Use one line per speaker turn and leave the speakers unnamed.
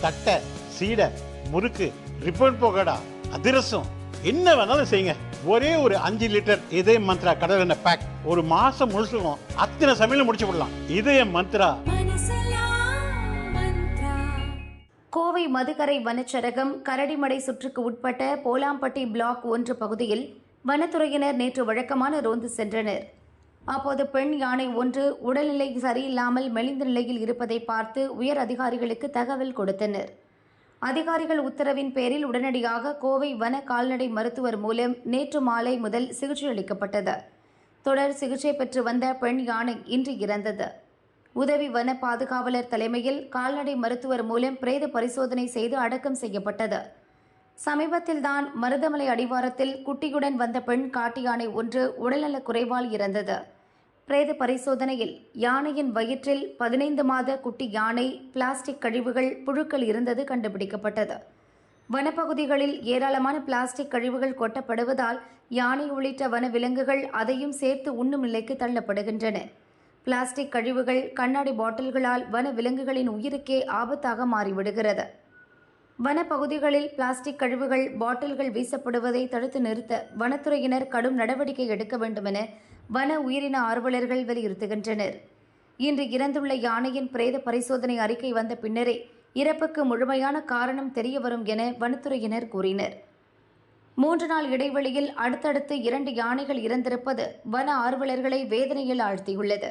தட்டை சீடை முறுக்கு ரிப்பன் போகடா அதிரசம் என்ன வேணாலும் செய்யுங்க. ஒரே ஒரு அஞ்சு லிட்டர் இதய மந்த்ரா கடல் எண்ணெய் பேக் ஒரு மாசம் முழுசுக்கும் அத்தனை சமையலும் முடிச்சு விடலாம். இதய மந்த்ரா.
கோவை மதுக்கரை வனச்சரகம் கரடிமடை சுற்றுக்கு உட்பட்ட போலாம்பட்டி பிளாக் ஒன்று பகுதியில் வனத்துறையினர் நேற்று வழக்கமான ரோந்து சென்றனர். அப்போது பெண் யானை ஒன்று உடல்நிலை சரியில்லாமல் மெலிந்த நிலையில் இருப்பதை பார்த்து உயர் அதிகாரிகளுக்கு தகவல் கொடுத்தனர். அதிகாரிகள் உத்தரவின் பேரில் உடனடியாக கோவை வன கால்நடை மருத்துவர் மூலம் நேற்று மாலை முதல் சிகிச்சை அளிக்கப்பட்டது. தொடர் சிகிச்சை பெற்று வந்த பெண் யானை இன்று இறந்தது. உதவி வன பாதுகாவலர் தலைமையில் கால்நடை மருத்துவர் மூலம் பிரேத பரிசோதனை செய்து அடக்கம் செய்யப்பட்டது. சமீபத்தில்தான் மருதமலை அடிவாரத்தில் குட்டியுடன் வந்த பெண் காட்டு யானை ஒன்று உடல்நலக் குறைவால் இறந்தது. பிரேத பரிசோதனையில் யானையின் வயிற்றில் பதினைந்து மாத குட்டி யானை பிளாஸ்டிக் கழிவுகள் புழுக்கள் இருந்தது கண்டுபிடிக்கப்பட்டது. வனப்பகுதிகளில் ஏராளமான பிளாஸ்டிக் கழிவுகள் கொட்டப்படுவதால் யானை உள்ளிட்ட வன விலங்குகள் அதையும் சேர்த்து உண்ணும் நிலைக்கு தள்ளப்படுகின்றன. பிளாஸ்டிக் கழிவுகள் கண்ணாடி பாட்டில்களால் வன விலங்குகளின் உயிருக்கே ஆபத்தாக மாறிவிடுகிறது. வனப்பகுதிகளில் பிளாஸ்டிக் கழிவுகள் பாட்டில்கள் வீசப்படுவதை தடுத்து நிறுத்த வனத்துறையினர் கடும் நடவடிக்கை எடுக்க வேண்டும் என வன உயிரின ஆர்வலர்கள் வலியுறுத்துகின்றனர். இன்று இறந்துள்ள யானையின் பிரேத பரிசோதனை அறிக்கை வந்த பின்னரே இறப்புக்கு முழுமையான காரணம் தெரியவரும் என வனத்துறையினர் கூறினர். மூன்று நாள் இடைவெளியில் அடுத்தடுத்து இரண்டு யானைகள் இறந்திருப்பது வன ஆர்வலர்களை வேதனையில் ஆழ்த்தியுள்ளது.